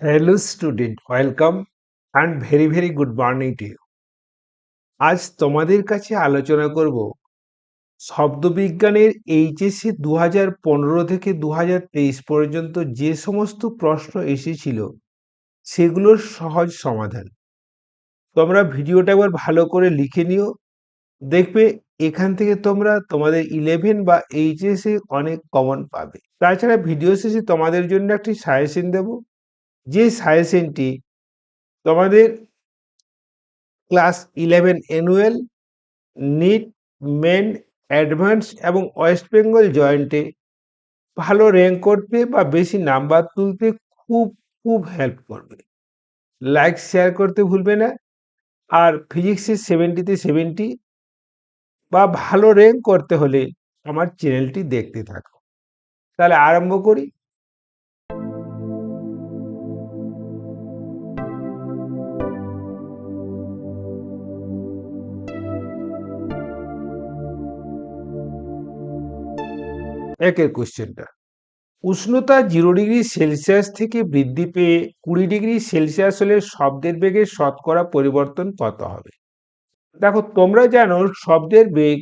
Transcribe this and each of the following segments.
Hello student welcome and very very good morning to you আজ তোমাদের কাছে আলোচনা করব শব্দবিজ্ঞানের এইচএসসি দু হাজার পনেরো থেকে দু হাজার তেইশ পর্যন্ত যে সমস্ত প্রশ্ন এসেছিল, সেগুলোর সহজ সমাধান। তোমরা ভিডিওটা একবার ভালো করে লিখে নিও। দেখবে এখান থেকে তোমরা তোমাদের ইলেভেন বা এইচএসে অনেক কমন পাবে। তাছাড়া ভিডিও শেষে তোমাদের জন্য একটি সাজেশন দেব। যে সাজেশনটি তোমাদের class eleven annual NEET, main advance এবং ওয়েস্ট বেঙ্গল জয়েন্টে ভালো র্যাঙ্ক করতে বা বেশি নাম্বার তুলতে খুব খুব হেল্প করবে। লাইক, শেয়ার করতে ভুলবে না। আর ফিজিক্সের সেভেন্টিতে সেভেন্টি বা ভালো র্যাঙ্ক করতে হলে আমার চ্যানেলটি দেখতে থাকো। তাহলে আরম্ভ করি। একের কোশ্চেনটা। উষ্ণতা জিরো ডিগ্রি সেলসিয়াস থেকে বৃদ্ধি পেয়ে কুড়ি ডিগ্রি সেলসিয়াস হলে শব্দের বেগের শতকরা পরিবর্তন কত হবে? দেখো, তোমরা জানো শব্দের বেগ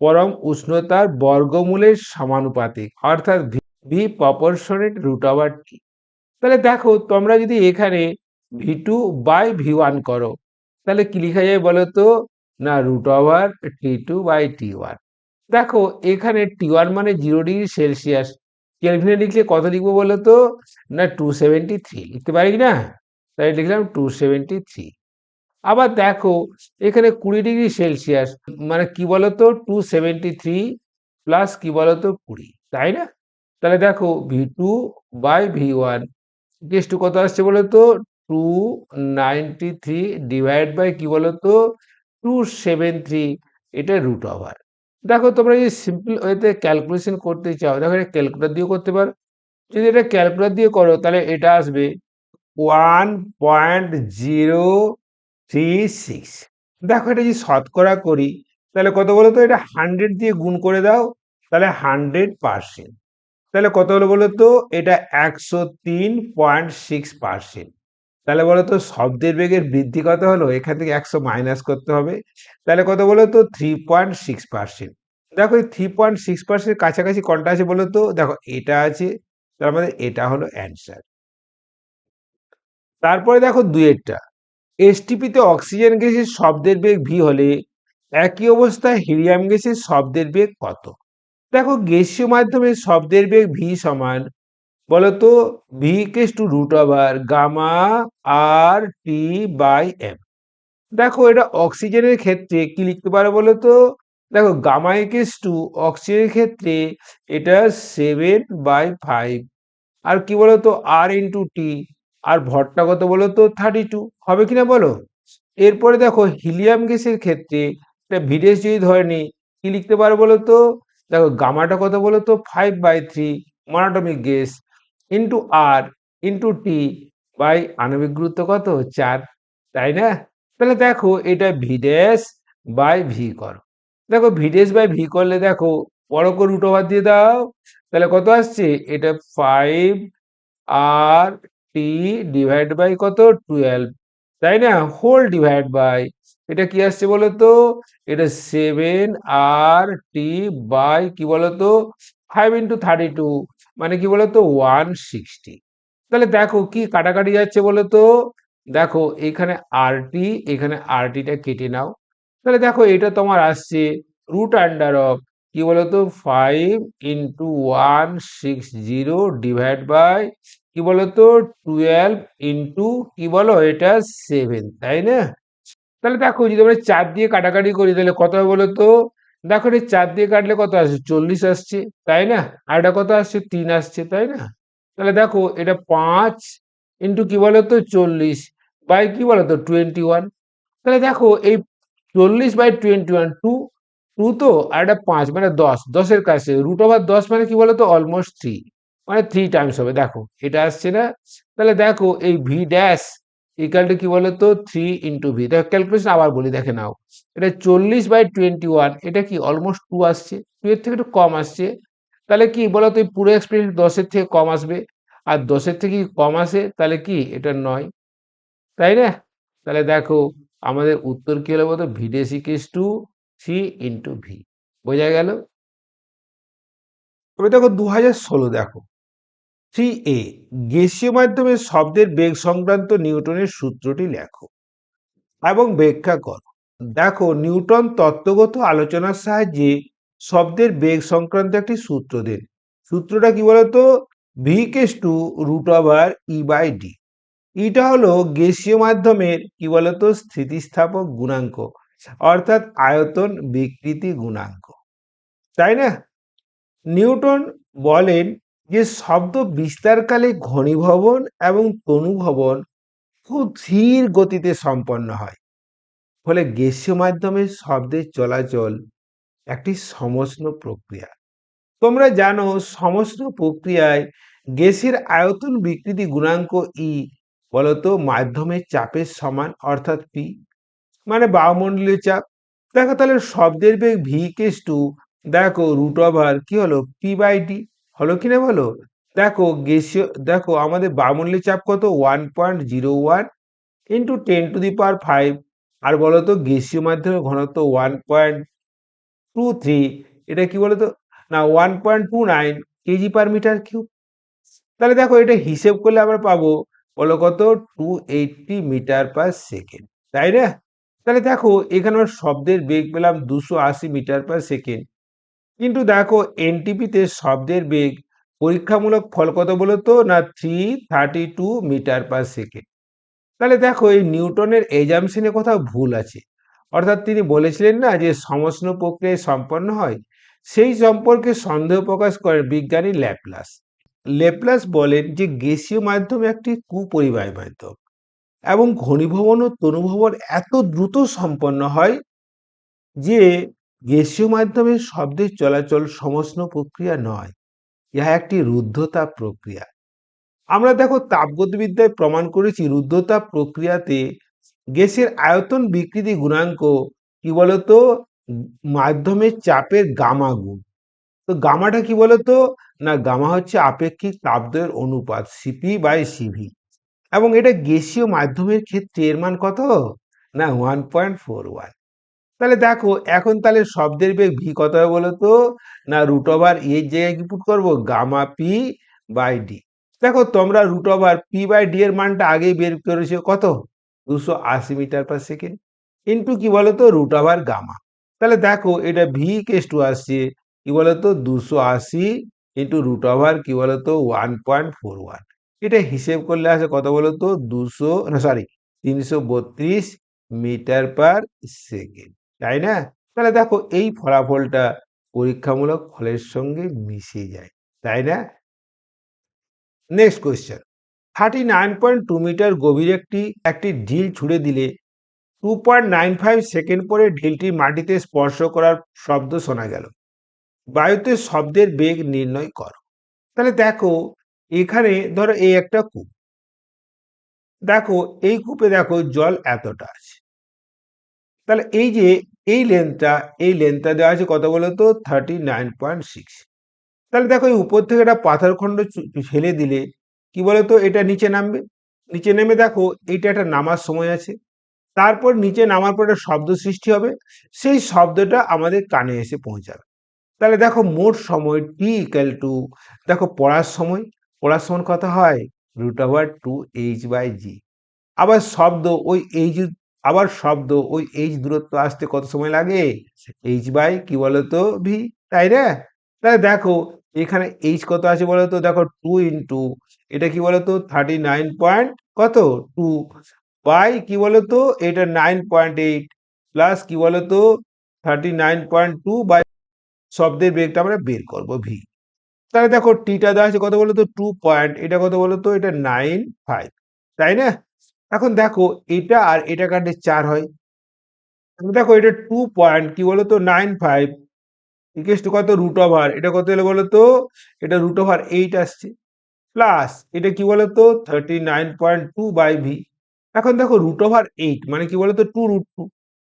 পরম উষ্ণতার বর্গমূলের সমানুপাতিক, অর্থাৎ V proportionate root over T তাহলে দেখো, তোমরা যদি এখানে V two by V one করো, তাহলে কি লেখা যায় বলো তো না root over T two by T one দেখো, এখানে টি ওয়ান মানে জিরো ডিগ্রি সেলসিয়াস কেলভিনে লিখলে কত লিখব বলো তো? না টু সেভেন্টি থ্রি লিখতে পারি না? তাই লিখলাম টু সেভেন্টি থ্রি আবার দেখো, এখানে কুড়ি ডিগ্রি সেলসিয়াস মানে কি বলতো? টু সেভেন্টি থ্রি প্লাস কি বলতো? কুড়ি। তাই না? তাহলে দেখো V two by V one two কত আসছে বলতো two ninety three divide by কি বলতো? টু সেভেন থ্রি এটা রুট ওভার দেখো, তোমরা যদি সিম্পল ওয়েতে ক্যালকুলেশন করতে চাও, দেখো এটা ক্যালকুলেটার দিয়েও করতে পারো। যদি এটা ক্যালকুলেটার দিয়ে করো, তাহলে এটা আসবে one point zero three six দেখো, এটা যদি শতকরা করি, তাহলে কত বলো তো? এটা হান্ড্রেড দিয়ে গুণ করে দাও, তাহলে হান্ড্রেড পার্সেন্ট তাহলে কত হলো বলো তো? এটা একশো তিন পয়েন্ট সিক্স পার্সেন্ট তাহলে বলো তো শব্দের বেগের বৃদ্ধি কত হলো? এখান থেকে একশো মাইনাস করতে হবে। তাহলে কত বলো তো থ্রি পয়েন্ট সিক্স পার্সেন্ট দেখো এই থ্রি পয়েন্ট সিক্স পার্সেন্ট কাছাকাছি কোনটা আছে বলো তো দেখো এটা আছে, তার মানে এটা হলো অ্যান্সার তারপরে দেখো দুয়েরটা এসটিপিতে অক্সিজেন গ্যাসের শব্দের বেগ ভি হলে একই অবস্থায় হিলিয়াম গ্যাসের শব্দের বেগ কত? দেখো গ্যাসীয় মাধ্যমে শব্দের বেগ ভি সমান বলতো V equals to root over gamma R T by M দেখো, এটা অক্সিজেনের ক্ষেত্রে কি লিখতে পারো বলতো? দেখো গামা কেস টু অক্সিজেনের ক্ষেত্রে এটা সেভেন বাই ফাইভ আর কি বলতো? আর ইন্টু টি আর ভরটা কত বলো তো থার্টি টু হবে কিনা বলো? এরপরে দেখো হিলিয়াম গ্যাসের ক্ষেত্রে এটা ভিডেস যদি ধরে নি কি লিখতে পারো বলো তো দেখো গামাটা কত বলো তো five by three monatomic gas into R into T by আণবিক গুরুত্ব কত? চার, তাই না? তাহলে দেখো এটা ভিডেস বাই ভি করো। দেখো ভিডেস বাই ভি করলে দেখো বড় করে রুট ওভার দিয়ে দাও, তাহলে কত আসছে? এটা five R T divide by কত? টুয়েলভ তাই না? হোল ডিভাইড বাই এটা কি আসছে বলতো? এটা সেভেন আর টি বাই কি বলতো? ফাইভ ইন্টু থার্টি টু মানে কি বলতো? ওয়ান সিক্সটি তাহলে দেখো কি কাটাকাটি যাচ্ছে বলতো? দেখো এখানে আরটি এখানে আরটিটা কেটে নাও। তাহলে দেখো এটা তোমার আসছে রুট আন্ডার অফ কি বলতো? Five into one six zero divide by কি বলতো? টুয়েলভ ইন্টু কি বলো? এটা সেভেন তাই না? তাহলে দেখো যদি আমরা চার দিয়ে কাটাকাটি করি তাহলে কত হবে বলো তো দেখো এই চার দিয়ে কাটলে কত আসছে চল্লিশ আসছে, তাই না? আর এটা কত আসছে? তিন আসছে, তাই না? তাহলে দেখো এটা পাঁচ ইন্টু কি বলতো? চল্লিশ। বাই কি বলতো? টোয়েন্টি ওয়ান তাহলে দেখো এই চল্লিশ by twenty one two two তো আর এটা পাঁচ মানে দশ। দশের কাছে রুট ওভার দশ মানে কি বলতো? অলমোস্ট থ্রি মানে থ্রি টাইমস হবে, দেখো। এটা আসছে না। তাহলে দেখো এই ভি ড্যাশ ইকাল টু কি বলতো থ্রি ইন্টু ভি দেখো ক্যালকুলেশন আবার বলি, দেখে নাও। এটা চল্লিশ বাই টোয়েন্টি ওয়ান এটা কি অলমোস্ট টু আসছে? টু এর থেকে একটু কম আসছে। তাহলে কি বলতো, এই পুরো এক্সপিরিয়েন্স দশের থেকে কম আসবে। আর দশের থেকে কম আসে? তাহলে কি? এটা নয়। তাই না? তাহলে দেখো, আমাদের উত্তর কি হলো বলতো? ভিডেসি equals to C into V বোঝা গেল? তবে দেখো দু হাজার ষোলো, দেখো। থ্রি এ, গ্যাসীয় মাধ্যমে শব্দের বেগ সংক্রান্ত নিউটনের সূত্রটি লেখো এবং ব্যাখ্যা করো। দেখো, নিউটন তত্ত্বগত আলোচনার সাহায্যে শব্দের বেগ সংক্রান্ত একটি সূত্র দেন। সূত্রটা কি বলতো? V equals to root over E by D ইটা হলো গ্যাসীয় মাধ্যমের কি বলতো? স্থিতিস্থাপক গুণাঙ্ক, অর্থাৎ আয়তন বিকৃতি গুণাঙ্ক। তাই না? নিউটন বলেন যে শব্দ বিস্তারকালে ঘনীভবন এবং তনুভবন খুব ধীর গতিতে সম্পন্ন হয়। ফলে গ্যাসীয় মাধ্যমে শব্দের চলাচল একটি সমষ্ণ প্রক্রিয়া। তোমরা জানো, সমষ্ণ প্রক্রিয়ায় গ্যাসের আয়তন বিকৃতি গুণাঙ্ক ই বলতো মাধ্যমের চাপের সমান, অর্থাৎ পি মানে বায়ুমণ্ডলীয় চাপ। দেখো তাহলে শব্দের বেগ ভি কেস টু দেখো রুট ওভার কি হলো? পি বাই ডি হলো কি না বলো? দেখো গ্যাসীয় দেখো আমাদের বায়ুমণ্ডলীয় চাপ কত? One point zero one into ten to the power five আর বলতো গ্যাসীয় মাধ্যমে ঘনত্ব ওয়ান পয়েন্ট টু থ্রি এটা কি বলতো? না one point two nine KG per metre cube তাহলে দেখো এটা হিসেব করলে আমরা পাবো বলো কত? Two eighty metre per second তাই না? তাহলে দেখো এখানে আমরা শব্দের বেগ পেলাম দুশো আশি মিটার পার সেকেন্ড কিন্তু দেখো এনটিপিতে শব্দের বেগ পরীক্ষামূলক ফল কত বলতো? না three thirty two metre per second তাহলে দেখো এই নিউটনের এজামশনে কোথাও ভুল আছে। অর্থাৎ তিনি বলেছিলেন না যে সমষ্ণ প্রক্রিয়ায় সম্পন্ন হয়? সেই সম্পর্কে সন্দেহ প্রকাশ করেন বিজ্ঞানী ল্যাপলাস। লেপ্লাস বলেন যে গ্যাসীয় মাধ্যম একটি কুপরিবাহী মাধ্যম এবং ঘনীভবন ও তনুভবন এত দ্রুত সম্পন্ন হয় যে গ্যাসীয় মাধ্যমে শব্দের চলাচল সমষ্ণ প্রক্রিয়া নয়, ইহা একটি রুদ্ধতাপ প্রক্রিয়া। আমরা দেখো তাপগতিবিদ্যায় প্রমাণ করেছি রুদ্ধতাপ প্রক্রিয়াতে গ্যাসের আয়তন বিকৃতি গুণাঙ্ক কি বলতো? মাধ্যমের চাপের গামা গুণ। তো গামাটা কি বলতো? না, গামা হচ্ছে আপেক্ষিক তাপদ্বয়ের অনুপাত সিপি বাই সিভি এবং এটা গ্যাসীয় মাধ্যমের ক্ষেত্রে এর মান কত? না ওয়ান পয়েন্ট ফোর ওয়ান তাহলে দেখো, এখন তাহলে শব্দের বেগ ভি কত হবে বলতো না রুট ওভার এর জায়গায় কি পুট করব? গামা পি বাই ডি দেখো, তোমরা root over P by D এর মানটা আগেই বের করেছ কত? দুশো আশি মিটার পার সেকেন্ড ইন্টু কি বলতো রুট ওভার গামা তাহলে দেখো, এটা ভি কেস টু আসছে। কি বলতো দুশো আশি ইন্টু রুট ওভার কি বলতো ওয়ান পয়েন্ট ফোর ওয়ান এটা হিসেব করলে আসে কত বলতো দুশো, না সরি তিনশো বত্রিশ মিটার পার সেকেন্ড তাই না? তাহলে দেখো এই ফলাফলটা পরীক্ষামূলক ফলের সঙ্গে মিশে যায়, তাই না? Next question thirty nine point two metre গভীর একটি একটি ঢিল ছুড়ে দিলে two point nine five second পরে ঢিলটি মাটিতে স্পর্শ করার শব্দ শোনা গেল। বায়ুতে শব্দের বেগ নির্ণয় করো। তাহলে দেখো এখানে ধরো এই একটা কূপ। দেখো এই কূপে দেখো জল এতটা আছে। তাহলে এই যে এই লেন্থটা এই লেন্থটা দেওয়া আছে কত বলতো থার্টি নাইন পয়েন্ট সিক্স তাহলে দেখো এই উপর থেকে একটা পাথর খণ্ড ফেলে দিলে কি বলতো? এটা নিচে নামবে। নিচে নেমে দেখো, এইটা একটা নামার সময় আছে। তারপর নিচে নামার পর একটা শব্দ সৃষ্টি হবে। সেই শব্দটা আমাদের কানে এসে পৌঁছাবে। তাহলে দেখো মোট সময় টি ইকাল টু দেখো পড়ার সময়। পড়ার সময় কথা হয়? Root over two H by G আবার শব্দ ওই এইচ আবার শব্দ, ওই এইচ দূরত্ব আসতে কত সময় লাগে? এইচ বাই কি বলতো ভি তাই রে তাহলে দেখো, এখানে এইচ কত আছে বলতো? দেখো টু ইন্টু এটা কি বলতো? থার্টি নাইন পয়েন্ট কত? টু বাই কি বলতো? এটা নাইন পয়েন্ট এইট প্লাস কি বলতো? Thirty nine point two by শব্দের বেগটা আমরা বের করব ভি তাহলে দেখো টিটা দেওয়া আছে কত বলতো? টু পয়েন্ট এটা কত বলতো? এটা নাইন ফাইভ তাই না? এখন দেখো, এটা আর এটা কাটে চার হয়। দেখো, এটা টু পয়েন্ট কি বলতো নাইন ফাইভ ইকেস টু কত? রুট ওভার এটা কত হলো বলতো এটা রুট ওভার এইট আসছে। প্লাস এটা কি বলতো thirty nine point two by V এখন দেখো রুট ওভার এইট মানে কি বলতো two root two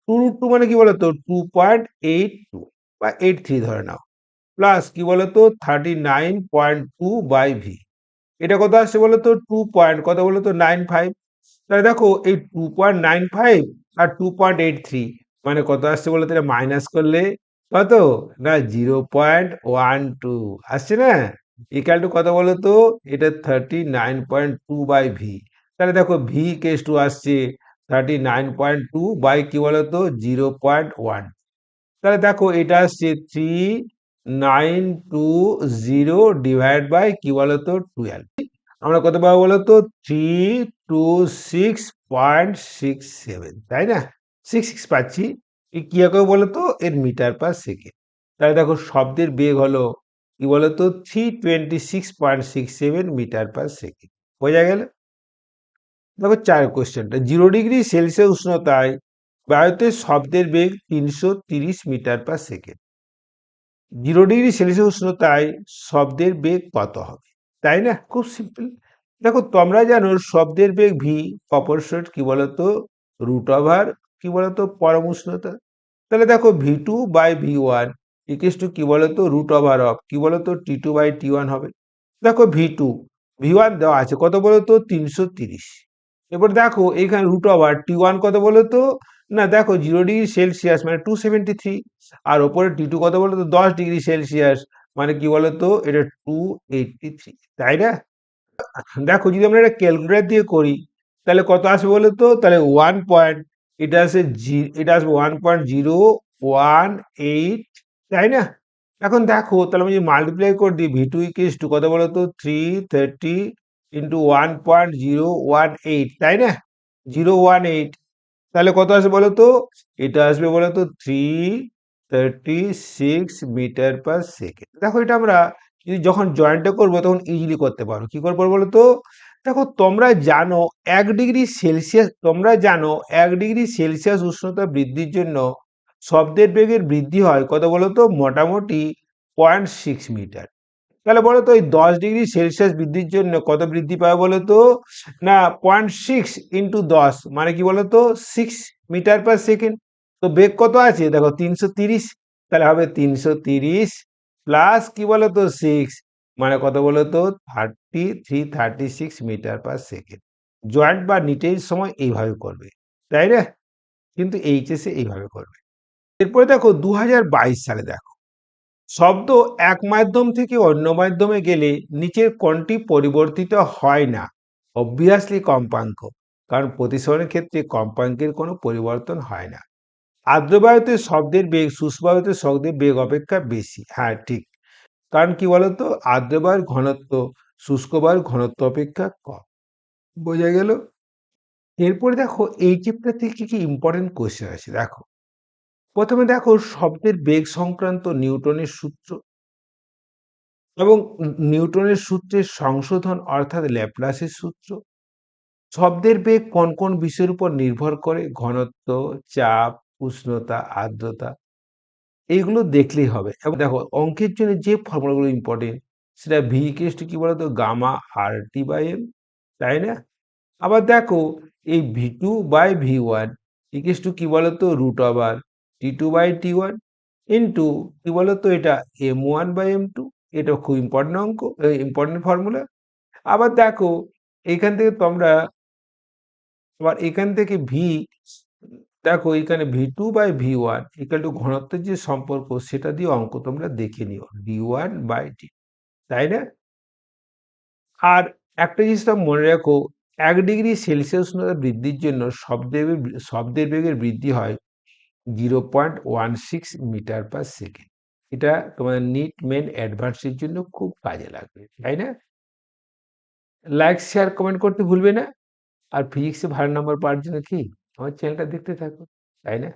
two root two মানে কি বলতো টু পয়েন্ট এইট টু বা এইট থ্রি ধরে নাও। প্লাস কি বলতো thirty nine point two by V এটা কত আসছে বলতো টু পয়েন্ট কত বলতো নাইন ফাইভ তাহলে দেখো এই টু পয়েন্ট নাইন ফাইভ আর টু পয়েন্ট এইট থ্রি মানে কত আসছে বলো তো? মাইনাস করলে কত? না জিরো পয়েন্ট ওয়ান টু আসছে না? ইকাল টু কত বলো তো? এটা thirty nine point two by V তাহলে দেখো ভি কেস টু আসছে thirty nine point two by কি বলো তো? জিরো পয়েন্ট ওয়ান তাহলে দেখো এটা আসছে three nine two zero divide by কি বলো তো? টুয়েলভ আমরা কত পাবো বলো তো? Three two six point six seven তাই না? সিক্স সিক্স পাচ্ছি। কী হবে বলো তো? এর মিটার পার সেকেন্ড তাহলে দেখো শব্দের বেগ হলো কি বলো তো? Three twenty six point six seven metre per second বোঝা গেল? দেখো চার কোয়েশ্চেনটা জিরো ডিগ্রি সেলসিয়াস উষ্ণতায় বায়ুতে শব্দের বেগ তিনশো তিরিশ metre per second zero degree Celsius উষ্ণতায় শব্দের বেগ কত হবে? তাই না? খুব সিম্পল দেখো, তোমরা জানো শব্দের বেগ ভি অপরশট কি বলতো? রুট ওভার কি বলতো? পরম উষ্ণতা। তাহলে দেখো V two by V one equals to কি বলতো? রুট ওভার অফ কি বলতো? T two by T one হবে। দেখো ভি টু ভি ওয়ান দেওয়া আছে কত বলতো? তিনশো তিরিশ। এবার দেখো, এখানে রুট ওভার টি ওয়ান কত বলতো? না, দেখো জিরো ডিগ্রি সেলসিয়াস মানে টু সেভেন্টি থ্রি আর ওপরে টি টু কত বলতো? দশ ডিগ্রি সেলসিয়াস মানে কি বলতো? এটা টু থ্রি তাই না? দেখো যদি আমরা এটা ক্যালকুলেটার দিয়ে করি, তাহলে কত আসবে বলতো? তাহলে ওয়ান পয়েন্ট এটা আসে এটা আসবে one point zero one eight তাই না? এখন দেখো, তাহলে আমি যদি মাল্টিপ্লাই করে দিই ভি টু ইকেস টু কত বলো তো three thirty into one point zero one eight তাই না? জিরো ওয়ান এইট তাহলে কত আসবে বলো তো এটা আসবে বলো তো three thirty six metre per second দেখো এটা আমরা যখন জয়েন্টটা করব তখন ইজিলি করতে পারো। কি করব বলো তো দেখো তোমরা জানো এক ডিগ্রি সেলসিয়াস, তোমরা জানো এক ডিগ্রি সেলসিয়াস উষ্ণতা বৃদ্ধির জন্য শব্দের বেগের বৃদ্ধি হয় কত বলো তো মোটামুটি পয়েন্ট সিক্স মিটার তাহলে বলো তো ওই দশ ডিগ্রি সেলসিয়াস বৃদ্ধির জন্য কত বৃদ্ধি পাবে বলো তো না পয়েন্ট সিক্স ইন্টু দশ মানে কি বলো তো সিক্স মিটার পার সেকেন্ড তো বেগ কত আছে? দেখো তিনশো তিরিশ, তাহলে হবে তিনশো তিরিশ প্লাস কি বলো তো সিক্স মানে কত বলো তো thirty three thirty six metre per second joint বা নিটের সময় এইভাবে করবে, তাই না? কিন্তু এইচএসে এইভাবে করবে। এরপরে দেখো দু হাজার বাইশ সালে দেখো, শব্দ এক মাধ্যম থেকে অন্য মাধ্যমে গেলে নিচের কোনটি পরিবর্তিত হয় না অবভিয়াসলি কম্পাঙ্ক, কারণ প্রতিসরণের ক্ষেত্রে কম্পাঙ্কের কোনো পরিবর্তন হয় না। আর্দ্রবায়ুতে শব্দের বেগ, শুষ্কবায়ুতে শব্দের বেগ অপেক্ষা বেশি। হ্যাঁ ঠিক। কারণ কি বলতো? আর্দ্রবায়ুর ঘনত্ব শুষ্ক বায়ুর ঘনত্ব অপেক্ষা কম। বোঝা গেল? এরপরে দেখো, এই চ্যাপ্টার থেকে কি কি ইম্পর্টেন্ট কোয়েশ্চেন আছে দেখো। প্রথমে দেখো, শব্দের বেগ সংক্রান্ত নিউটনের সূত্র এবং নিউটনের সূত্রের সংশোধন অর্থাৎ ল্যাপ্লাসের সূত্র। শব্দের বেগ কোন কোন বিষয়ের উপর নির্ভর করে? ঘনত্ব, চাপ উষ্ণতা, আর্দ্রতা এইগুলো দেখলেই হবে। এবং দেখো, অঙ্কের জন্য যে ফর্মুলাগুলো ইম্পর্টেন্ট সেটা ভি কেস টু কি বলতো? Gamma R T by M তাই না? আবার দেখো, এই V two by V one equals to কি বলতো? Root over T two by T one into কি বলতো? এটা M one by M two এটা খুব ইম্পর্টেন্ট অঙ্ক ইম্পর্টেন্ট ফর্মুলা আবার দেখো, এখান থেকে তোমরা আবার এখান থেকে ভি দেখো এখানে V two by V one equal to ঘনত্বের যে সম্পর্ক সেটা দিয়ে অঙ্ক তোমরা দেখে নিও। ডি ওয়ান বাই ডি তাই না? আর একটা জিনিসটা মনে রাখো, এক ডিগ্রি সেলসিয়াস উষ্ণতা বৃদ্ধির জন্য শব্দের শব্দের বেগের বৃদ্ধি হয় zero point one six metre per second এটা তোমাদের নিট মেন অ্যাডভান্সের জন্য খুব কাজে লাগবে, তাই না? লাইক শেয়ার কমেন্ট করতে ভুলবে না। আর ফিজিক্সে ভালো নম্বর পাওয়ার জন্য কি? আমার চ্যানেলটা দেখতে থাকো তাই না?